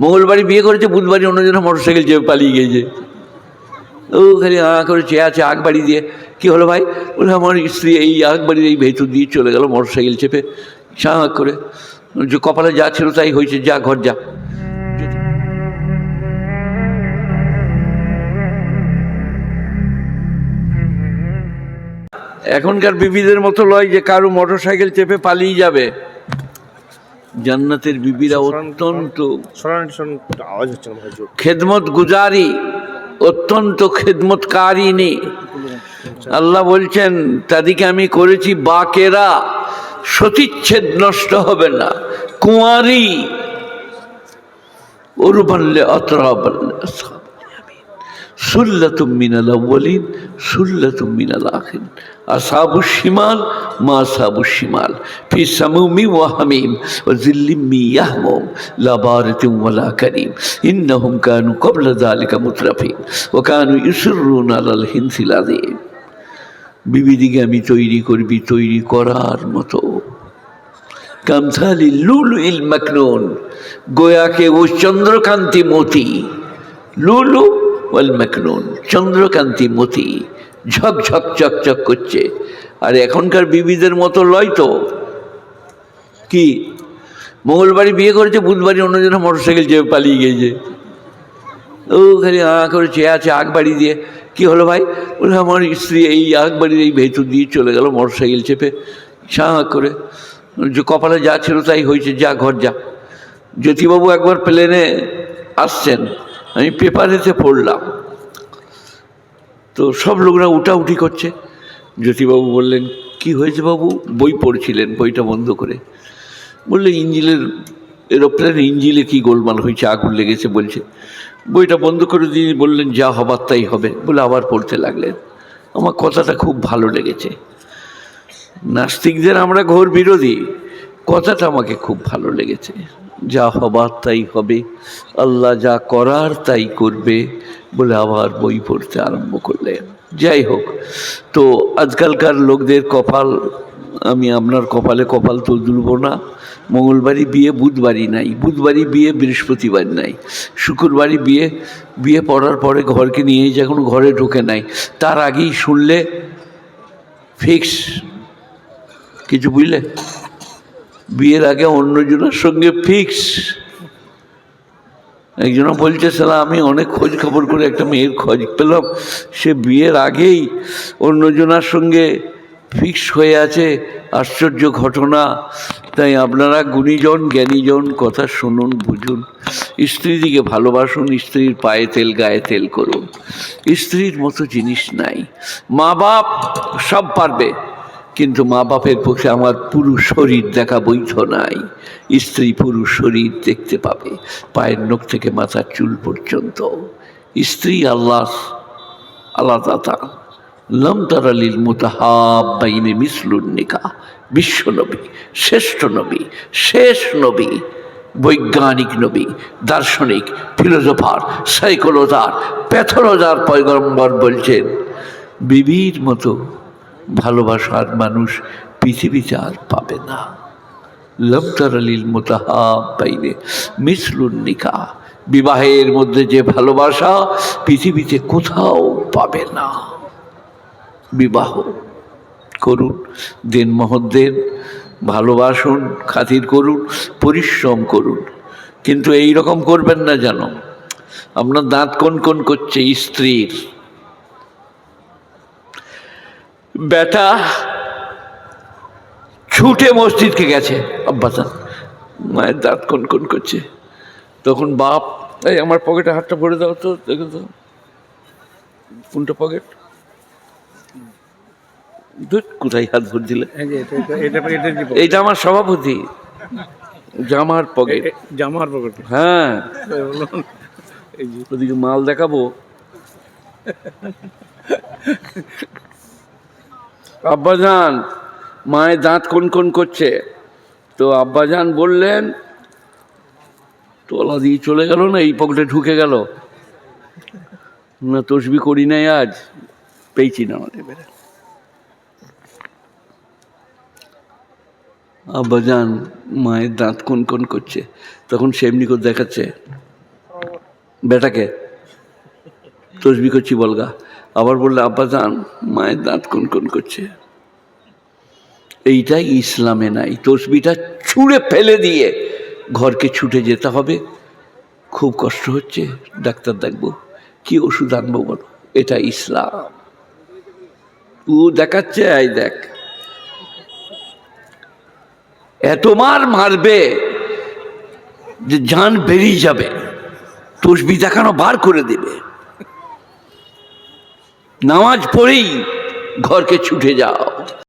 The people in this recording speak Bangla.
মঙ্গলবারই বিয়ে করেছে বুধবারই অন্যজনের মোটর সাইকেল চেপে পালিয়ে গিয়েছে। ও খালি আ করে চেয়ে আছে আগ বাড়ি দিয়ে। কি হলো ভাই? বলে, আমার স্ত্রী এই আগ বাড়ির এই ভেতর দিয়ে চলে গেল মোটর সাইকেল চেপে চা করে। যে কপালে যা ছিল তাই হয়েছে, যা ঘর যা। এখনকার বিবিদের মতো লয় যে কারও মোটর সাইকেল চেপে পালিয়ে যাবে। জান্নাতের বিবিরা অত্যন্ত ভাই জোর। খেদমত গুজারি অত্যন্ত খেদমতকারিনী আল্লাহ বলছেন তাদেরকে আমি করেছি বাকেরা সতীচ্ছেদ নষ্ট হবে না। কুঁয়ারি উরবানলে অতরাবানলে সুল্লাতুম মিনাল আউ্বালিন সুল্লাতুম মিনাল আখিন আসাবু শিমাল, মা আসাবু শিমাল। ফি সামুমি ওয়া হামিম, ওয়া জিল্লিম ইয়াহমুম, লা বারিতিন ওয়ালা কারীম। ইন্নাহুম কানু ক্বাবলা যালিকা মুতরাফিন, ওয়া কানু ইউসিররুনা আলাল হিনসিল আযীম। বিবিদিকে আমি তৈরি করবি, তৈরি করার মতো। কামথালি লুলু ইল মাকনুন, গোয়াকে ও চন্দ্রকান্তি মতি। লুলু ওয়াল মাকনুন, চন্দ্রকান্তি মতি। ঝক ঝক করছে। আর এখনকার বিবিদের মতো লয় তো। কি? মঙ্গলবারই বিয়ে করেছে বুধবারই অন্যজনের মোটর সাইকেল চেপে পালিয়ে গিয়েছে। ও খালি আ করে চেয়ে আছে আগ বাড়ি দিয়ে। কি হলো ভাই? বলে, আমার স্ত্রী এই আগ বাড়ির এই ভেতর দিয়ে চলে গেল মোটর সাইকেল চেপে চা করে। যে কপালে যা ছিল তাই হয়েছে, যা ঘর যা। জ্যোতিবাবু একবার প্লেনে আসছেন, আমি পেপারেতে পড়লাম। তো সব লোকরা উঠাউঠি করছে। জ্যোতিবাবু বললেন, কি হয়েছে বাবু? বই পড়ছিলেন, বইটা বন্ধ করে। বললে, ইঞ্জিলের এরোপ্লেন ইঞ্জিলে কি গোলমাল হয়েছে, আগুন লেগেছে, বলছে। বইটা বন্ধ করে দিয়ে বললেন, যা হবার তাই হবে। বলে, আবার পড়তে লাগলেন। আমার কথাটা খুব ভালো লেগেছে। নাস্তিকদের আমরা ঘোর বিরোধী। কথাটা আমাকে খুব ভালো লেগেছে। যা হবার তাই হবে, আল্লাহ যা করার তাই করবে বলে আবার বই পড়তে আরম্ভ করলেন। যাই হোক, তো আজকালকার লোকদের কপাল, আমি আপনার কপালে কপাল তো দুলব না। মঙ্গলবারই বিয়ে, বুধবারই নাই। বুধবারই বিয়ে, বৃহস্পতিবার নাই। শুক্রবারই বিয়ে বিয়ে পড়ার পরে ঘরকে নিয়ে যখন ঘরে ঢোকে নাই। তার আগেই শুনলে ফিক্স কিছু বুঝলে? বিয়ের আগে অন্যজনের সঙ্গে ফিক্স একজনা বলছে সালা আমি অনেক খোঁজ খবর করে একটা মেয়ের খোঁজ পেলাম। সে বিয়ের আগেই অন্যজনার সঙ্গে ফিক্স হয়ে আছে। আশ্চর্য ঘটনা। তাই আপনারা গুণীজন, জ্ঞানীজন, কথা শুনুন, বুঝুন। স্ত্রীদিকে ভালোবাসুন, স্ত্রীর পায়ে তেল, গায়ে তেল করুন। স্ত্রীর মতো জিনিস নাই। মা বাপ সব পারবে। কিন্তু মা বাপের পক্ষে আমার পুরুষ শরীর দেখা বৈধ নাই। স্ত্রী পুরুষ শরীর দেখতে পাবে, পায়ের নখ থেকে মাথার চুল পর্যন্ত। স্ত্রী আল্লাহ আলাদা লম তারালিল মোতাহাবাইনে মিসলুন নিকা, বিশ্ব নবী, শ্রেষ্ঠ নবী, শেষ নবী, বৈজ্ঞানিক নবী, দার্শনিক ফিলোজফার সাইকোলজার, প্যাথোলজার পয়গম্বর বলছেন, বিবির মতো ভালোবাসার মানুষ পৃথিবীতে আর পাবে না। লমতার আলীল মোতাহাব পাইলে মিসলুন নিকা বিবাহের মধ্যে যে ভালোবাসা পৃথিবীতে কোথাও পাবে না। বিবাহ করুন দিন মহৎ দেন, ভালোবাসুন, খাতির করুন, পরিশ্রম করুন। কিন্তু এই রকম করবেন না যেন আপনার দাঁত কোন কোন করছে? স্ত্রীর। বেটা ছুটে মসজিদকে গেছে। আব্বাসান মায়ের দাঁত কোন কোন করছে। তখন বাপ এই আমার পকেটে হাতটা ভরে দাও তো দেখো তো। কোনটা পকেট? কোথায় হাত ভরে দিলে? এইটা আমার সভাপতি জামার পকেট। জামার পকেট। হ্যাঁ। এই যে। ওদিকে মাল দেখাবো। আব্বাজান, মায়ের দাঁত কোন কোন করছে? তো আব্বাজান বললেন তোলা দিয়ে চলে গেল না, এই পকেটে ঢুকে গেল। না, তসবি করি নাই আজ, পেয়েছি না আমাদের। আব্বাজান, মায়ের দাঁত কোন কোন করছে? তখন সেমনি করে দেখাচ্ছে। বেটাকে, তসবি করছি বলগা। আবার বললে, আব্বা যান, মায়ের দাঁত কোন কোন করছে? এইটাই ইসলামে নাই। তসবিটা ছুঁড়ে ফেলে দিয়ে ঘরকে ছুটে যেতে হবে। খুব কষ্ট হচ্ছে, ডাক্তার দেখব, কি ওষুধ আনব বলো? এটা ইসলাম। ও দেখাচ্ছে এই দেখ। এত মার মারবে যে জান বেরিয়ে যাবে। তসবি দেখানো বার করে দেবে। নামাজ পড়েই ঘরকে ছুটে যাও।